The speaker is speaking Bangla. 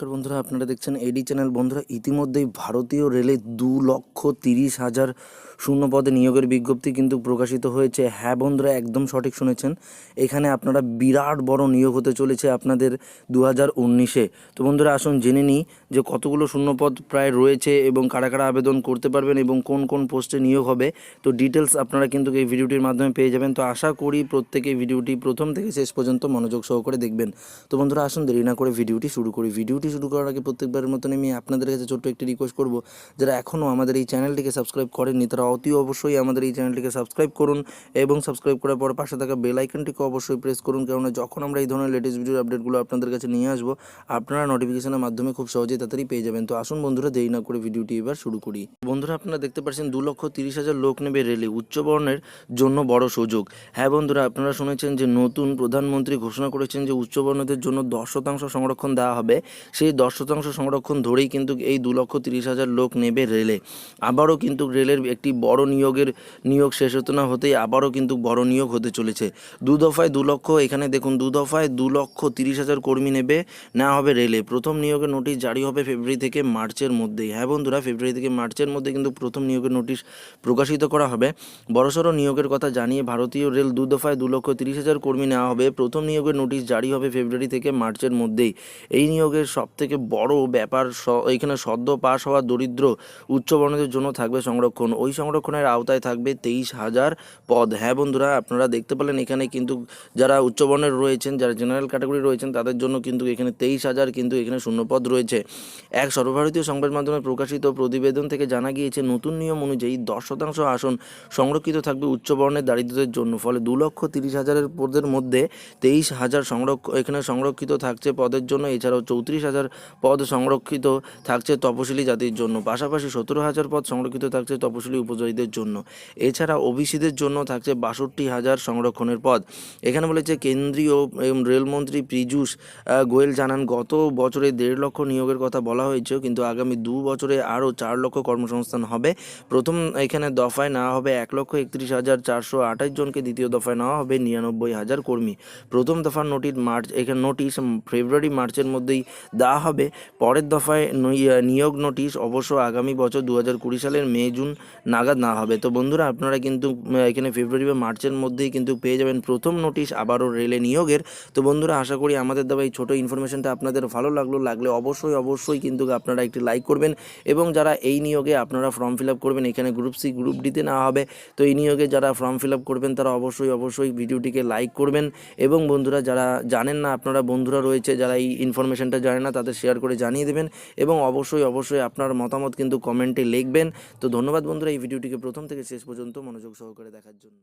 নমস্কার বন্ধুরা, আপনারা দেখছেন এডি চ্যানেল বন্ধুরা, ইতিমধ্যেই ভারতীয় রেলে দু লক্ষ তিরিশ হাজার শূন্য পদে নিয়োগের বিজ্ঞপ্তি কিন্তু প্রকাশিত হয়েছে। হ্যাঁ বন্ধুরা, একদম সঠিক শুনেছেন। এখানে আপনারা বিরাট বড় নিয়োগ হতে চলেছে আপনাদের দু হাজার উনিশে। তো বন্ধুরা, আসুন জেনে নিই যে কতগুলো শূন্যপদ প্রায় রয়েছে এবং কারা কারা আবেদন করতে পারবেন এবং কোন কোন পোস্টে নিয়োগ হবে। তো ডিটেলস আপনারা কিন্তু এই ভিডিওটির মাধ্যমে পেয়ে যাবেন। তো আশা করি প্রত্যেকে ভিডিওটি প্রথম থেকে শেষ পর্যন্ত মনোযোগ সহকারে দেখবেন। তো বন্ধুরা, আসুন দেরি না করে ভিডিওটি শুরু করি। ভিডিওটি শুরু করার আগে প্রত্যেকবারের মতন আমি আপনাদের কাছে ছোট্ট একটি রিকোয়েস্ট করব। যারা এখনও আমাদের এই চ্যানেলটিকে সাবস্ক্রাইব করেননি, তারা অতি অবশ্যই আমাদের এই চ্যানেলটিকে সাবস্ক্রাইব করুন এবং সাবস্ক্রাইব করার পর পাশে থাকা বেল আইকনটিকে অবশ্যই প্রেস করুন, কেননা যখন আমরা এই ধরনের লেটেস্ট ভিডিওর আপডেটগুলো আপনাদের কাছে নিয়ে আসব, আপনারা নোটিফিকেশনের মাধ্যমে খুব সহজেই তাড়াতাড়ি পেয়ে যাবেন। তো আসুন বন্ধুরা, দেরি না করে ভিডিওটি এবার শুরু করি। বন্ধুরা, আপনারা দেখতে পাচ্ছেন দু লক্ষ তিরিশ হাজার লোক নেবে রেলে উচ্চবর্ণের জন্য বড় সুযোগ। হ্যাঁ বন্ধুরা, আপনারা শুনেছেন যে নতুন প্রধানমন্ত্রী ঘোষণা করেছেন যে উচ্চবর্ণদের জন্য দশ শতাংশ সংরক্ষণ দেওয়া হবে। সেই দশ শতাংশ সংরক্ষণ ধরেই কিন্তু এই দু লক্ষ তিরিশ হাজার লোক নেবে রেলে। আবারও কিন্তু রেলের একটি বড় নিয়োগের নিয়োগ শেষ হতে না হতেই আবারও কিন্তু বড় নিয়োগ হতে চলেছে। দু দফায় দু লক্ষ, এখানে দেখুন দু দফায় দু লক্ষ তিরিশ হাজার কর্মী নেবে নেওয়া হবে রেলে। প্রথম নিয়োগের নোটিশ জারি হবে ফেব্রুয়ারি থেকে মার্চের মধ্যেই। হ্যাঁ বন্ধুরা, ফেব্রুয়ারি থেকে মার্চের মধ্যে কিন্তু প্রথম নিয়োগের নোটিশ প্রকাশিত করা হবে। বড়সড় নিয়োগের কথা জানিয়ে ভারতীয় রেল দু দফায় দু লক্ষ তিরিশ হাজার কর্মী নেওয়া হবে। প্রথম নিয়োগের নোটিশ জারি হবে ফেব্রুয়ারি থেকে মার্চের মধ্যেই। এই নিয়োগের সব থেকে বড় ব্যাপার এখানে সদ্য পাশ হওয়া দরিদ্র উচ্চবর্ণদের জন্য থাকবে সংরক্ষণ। ওই সংরক্ষণের আওতায় থাকবে তেইশ হাজার পদ। হ্যাঁ বন্ধুরা, আপনারা দেখতে পেলেন এখানে কিন্তু যারা উচ্চবর্ণের রয়েছেন, যারা জেনারেল ক্যাটাগরি রয়েছেন, তাদের জন্য কিন্তু এখানে তেইশ হাজার কিন্তু এখানে শূন্যপদ রয়েছে। এক সর্বভারতীয় সংবাদ মাধ্যমে প্রকাশিত প্রতিবেদন থেকে জানা গিয়েছে, নতুন নিয়ম অনুযায়ী দশ শতাংশ আসন সংরক্ষিত থাকবে উচ্চবর্ণের দারিদ্রদের জন্য, ফলে দু লক্ষ তিরিশ হাজারের পদের মধ্যে তেইশ হাজার সংরক্ষ, এখানে সংরক্ষিত থাকছে পদের জন্য। এছাড়াও চৌত্রিশ হাজার পদ সংরক্ষিত থাকছে তপশিলি জাতির জন্য। পাশাপাশি সতেরো হাজার পদ সংরক্ষিত থাকছে তপশিলি উপজাতিদের জন্য। এছাড়া ওবিসিদের জন্য থাকছে বাষট্টি হাজার সংরক্ষণের পদ। এখানে বলেছে কেন্দ্রীয় রেলমন্ত্রী পীযূষ গোয়েল জানান, গত বছরে দেড় লক্ষ নিয়োগের কথা বলা হয়েছে, কিন্তু আগামী দু বছরে আরও চার লক্ষ কর্মসংস্থান হবে। প্রথম এখানে দফায় নেওয়া হবে এক লক্ষ একত্রিশ হাজার চারশো আঠাশ জনকে, দ্বিতীয় দফায় নেওয়া হবে নিরানব্বই হাজার কর্মী। প্রথম দফার নোটিশ মার্চ, এখানে নোটিশ ফেব্রুয়ারি, মার্চের মধ্যেই দেওয়া হবে। পরের দফায় নিয়োগ নোটিশ অবশ্য আগামী বছর দু হাজার কুড়ি সালের মে, জুন নাগাদ না হবে। তো বন্ধুরা, আপনারা কিন্তু এখানে ফেব্রুয়ারি বা মার্চের মধ্যেই কিন্তু পেয়ে যাবেন প্রথম নোটিশ, আবারও রেলে নিয়োগের। তো বন্ধুরা, আশা করি আমাদের দেওয়া এই ছোটো ইনফরমেশনটা আপনাদের ভালো লাগল। লাগলে অবশ্যই অবশ্যই কিন্তু আপনারা একটি লাইক করবেন এবং যারা এই নিয়োগে আপনারা ফর্ম ফিল আপ করবেন, এখানে গ্রুপ সি গ্রুপ ডিতে নেওয়া হবে। তো এই নিয়োগে যারা ফর্ম ফিল আপ করবেন, তারা অবশ্যই অবশ্যই ভিডিওটিকে লাইক করবেন। এবং বন্ধুরা, যারা জানেন না, আপনারা বন্ধুরা রয়েছে, যারা এই ইনফরমেশনটা জানে না তাদের শেয়ার করে জানিয়ে দেবেন এবং অবশ্যই অবশ্যই আপনার মতামত কিন্তু কমেন্টে লিখবেন। তো ধন্যবাদ বন্ধুরা, এই ভিডিওটিকে প্রথম থেকে শেষ পর্যন্ত মনোযোগ সহকারে দেখার জন্য।